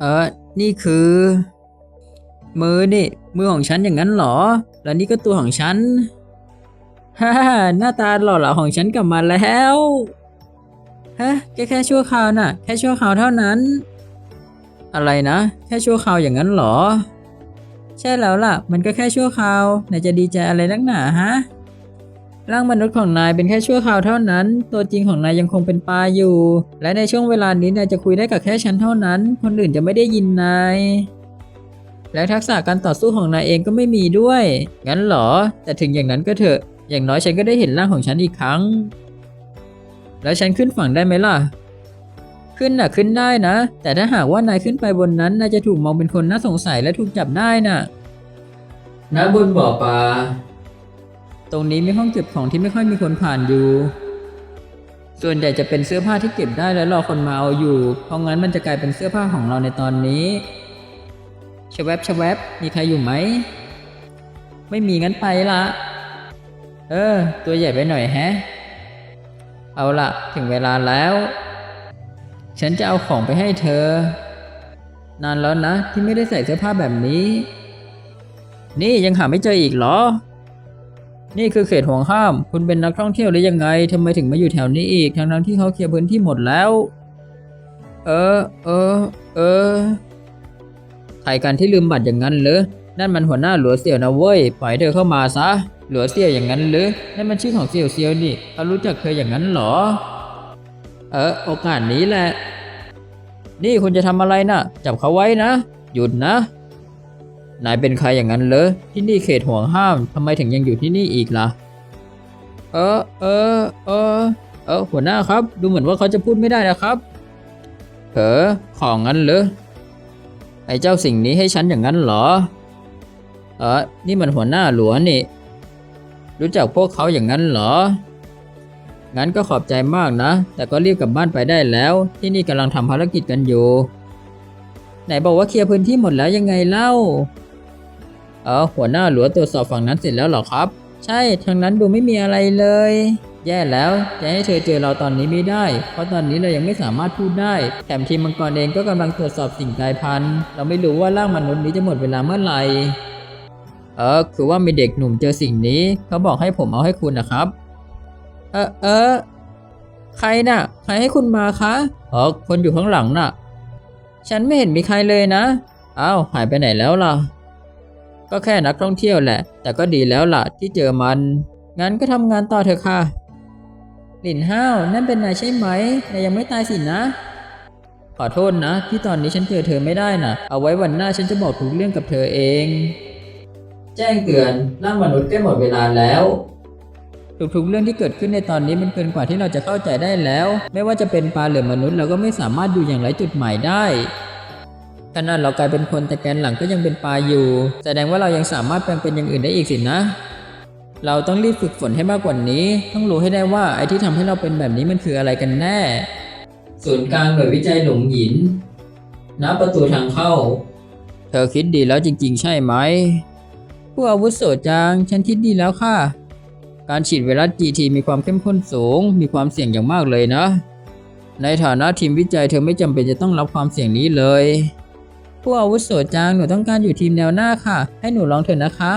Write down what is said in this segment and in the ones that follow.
เออนี่คือ มือนี่ มือของฉันอย่างนั้นเหรอ แล้วนี่ก็ตัวของฉัน ฮ่าหน้าตาหล่อเหลาของฉันกลับมาแล้ว ฮะแค่แค่ชั่วคราวน่ะ แค่ชั่วคราวเท่านั้น อะไรนะ แค่ชั่วคราวอย่างนั้นเหรอ ใช่แล้วล่ะ มันก็แค่ชั่วคราวนายจะดีใจอะไรนักหนาฮะ ร่างมนุษย์ของนายเป็นแค่ชั่วคราวเท่านั้น ตัวจริงของนายยังคงเป็นปลาอยู่ และในช่วงเวลานี้นายจะคุยได้กับแค่ฉันเท่านั้น คนอื่นจะไม่ได้ยินนายและทักษะการต่อสู้ของนายเองก็ไม่มีด้วย งั้นเหรอ แต่ถึงอย่างนั้นก็เถอะ อย่างน้อยฉันก็ได้เห็นร่างของฉันอีกครั้ง แล้วฉันขึ้นฝั่งได้ไหมล่ะ ขึ้นน่ะขึ้นได้นะ แต่ถ้าหากว่านายขึ้นไปบนนั้นนายจะถูกมองเป็นคนน่าสงสัยและถูกจับได้น่ะณบนบ่อปลา ตรงนี้มีห้องเก็บของที่ไม่ค่อยมีคนผ่านอยู่ ส่วนใหญ่จะเป็นเสื้อผ้าที่เก็บได้แล้วรอคนมาเอาอยู่ เพราะงั้นมันจะกลายเป็นเสื้อผ้าของเราในตอนนี้ชแวบชแวบมีใครอยู่ไหม ไม่มีงั้นไปละ เออ ตัวใหญ่ไปหน่อยแฮะ เอาละถึงเวลาแล้ว ฉันจะเอาของไปให้เธอ นานแล้วนะที่ไม่ได้ใส่เสื้อผ้าแบบนี้ นี่ยังหาไม่เจออีกเหรอ นี่คือเขตห่วงห้าม คุณเป็นนักท่องเที่ยวหรือยังไงทำไมถึงมาอยู่แถวนี้อีก ทั้งๆที่เขาเคลียร์พื้นที่หมดแล้ว เออ เออ เออ ใครกันที่ลืมบัตรอย่างนั้นเหรอ นั่นมันหัวหน้าหลัวเสี่ยวนะเว้ย ปล่อยเธอเข้ามาซะ หลัวเสี่ยวอย่างนั้นหรือ นั่นมันชื่อของเสี่ยวเซียวนี่เขารู้จักเธออย่างนั้นเหรอ เออ โอกาสนี้แหละ นี่คุณจะทำอะไรนะ่ะ จับเขาไว้นะ หยุดนะ นายเป็นใครอย่างนั้นเหรอที่นี่เขตห่วงห้ามทำไมถึงยังอยู่ที่นี่อีกล่ะ เออเออเออเออหัวหน้าครับ ดูเหมือนว่าเขาจะพูดไม่ได้นะครับเออของงั้นเหรอไอ้เจ้าสิ่งนี้ให้ฉันอย่างนั้นเหรอ เออนี่มันหัวหน้าหลวนี่ รู้จักพวกเขาอย่างนั้นเหรอ งั้นก็ขอบใจมากนะ แต่ก็รีบกลับบ้านไปได้แล้ว ที่นี่กำลังทำภารกิจกันอยู่ ไหนบอกว่าเคลียร์พื้นที่หมดแล้วยังไงเล่า เออหัวหน้าหลวตรวจสอบฝั่งนั้นเสร็จแล้วหรอครับ ใช่ทางนั้นดูไม่มีอะไรเลย แย่แล้วจะให้เธอเจอเราตอนนี้ไม่ได้ เพราะตอนนี้เรายังไม่สามารถพูดได้ แถมทีมมังกรเองก็กำลังตรวจสอบสิ่งกลายพันธุ์เราไม่รู้ว่าร่างมนุษย์นี้จะหมดเวลาเมื่อไหร่เออคือว่ามีเด็กหนุ่มเจอสิ่งนี้ เขาบอกให้ผมเอาให้คุณนะครับ เออเออใครน่ะ ใครให้คุณมาคะเออคนอยู่ข้างหลังน่ะ ฉันไม่เห็นมีใครเลยนะอ้าวหายไปไหนแล้วล่ะ ก็แค่นักท่องเที่ยวแหละ แต่ก็ดีแล้วล่ะที่เจอมัน งั้นก็ทำงานต่อเถอะค่ะ หลินห้าวนั่นเป็นนายใช่ไหมนายยังไม่ตายสินะ ขอโทษนะ ที่ตอนนี้ฉันเจอเธอไม่ได้น่ะเอาไว้วันหน้าฉันจะบอกทุกเรื่องกับเธอเอง แจ้งเตือนร่างมนุษย์ใกล้หมดเวลาแล้วทุกๆเรื่องที่เกิดขึ้นในตอนนี้มันเกินกว่าที่เราจะเข้าใจได้แล้ว ไม่ว่าจะเป็นปลาหรือมนุษย์เราก็ไม่สามารถอยู่อย่างไรจุดหมายได้ ขนาดเรากลายเป็นคนแต่แกนหลังก็ยังเป็นปลาอยู่ แสดงว่าเรายังสามารถแปลงเป็นอย่างอื่นได้อีกสินะ เราต้องรีบฝึกฝนให้มากกว่านี้ ต้องรู้ให้ได้ว่าไอ้ที่ทำให้เราเป็นแบบนี้มันคืออะไรกันแน่ ศูนย์กลางหน่วยวิจัยหลงหยินณประตูทางเข้า เธอคิดดีแล้วจริง ๆ ใช่ไหม ผู้อาวุโสจางฉันคิดดีแล้วค่ะ การฉีดไวรัส GT มีความเข้มข้นสูง มีความเสี่ยงอย่างมากเลยนะ ในฐานะทีมวิจัยเธอไม่จำเป็นจะต้องรับความเสี่ยงนี้เลย ผู้อาวุโสจางหนูต้องการอยู่ทีมแนวหน้าค่ะ ให้หนูลองเถอะนะคะ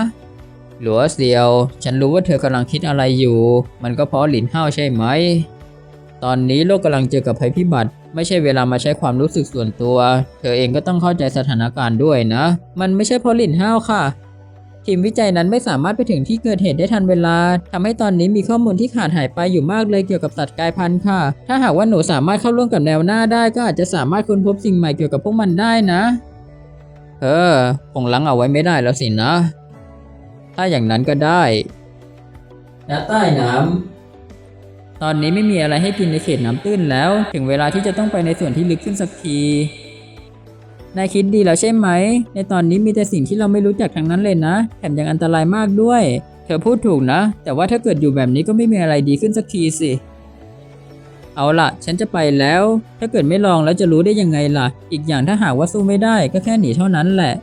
หลัวเซียว ฉันรู้ว่าเธอกำลังคิดอะไรอยู่ มันก็เพราะหลินห้าใช่ไหม ตอนนี้โลกกำลังเจอกับภัยพิบัติ ไม่ใช่เวลามาใช้ความรู้สึกส่วนตัว เธอเองก็ต้องเข้าใจสถานการณ์ด้วยนะ มันไม่ใช่เพราะหลินห้าค่ะ ทีมวิจัยนั้นไม่สามารถไปถึงที่เกิดเหตุได้ทันเวลาทำให้ตอนนี้มีข้อมูลที่ขาดหายไปอยู่มากเลยเกี่ยวกับสัตว์กลายพันธุ์ค่ะ ถ้าหากว่าหนูสามารถเข้าร่วมกับแนวหน้าได้ก็อาจจะสามารถค้นพบสิ่งใหม่เกี่ยวกับพวกมันได้นะ เออคงลังเอาไว้ไม่ได้แล้วสินะ ถ้าอย่างนั้นก็ได้ณใต้น้ำตอนนี้ไม่มีอะไรให้กินในเขตน้ำตื้นแล้ว ถึงเวลาที่จะต้องไปในส่วนที่ลึกขึ้นสักทีนายคิดดีแล้วใช่ไหม ในตอนนี้มีแต่สิ่งที่เราไม่รู้จักทั้งนั้นเลยนะ แถมยังอันตรายมากด้วย เธอพูดถูกนะ แต่ว่าถ้าเกิดอยู่แบบนี้ก็ไม่มีอะไรดีขึ้นสักทีสิ เอาล่ะฉันจะไปแล้ว ถ้าเกิดไม่ลองแล้วจะรู้ได้ยังไงล่ะ อีกอย่างถ้าหากว่าสู้ไม่ได้ก็แค่หนีเท่านั้นแหละ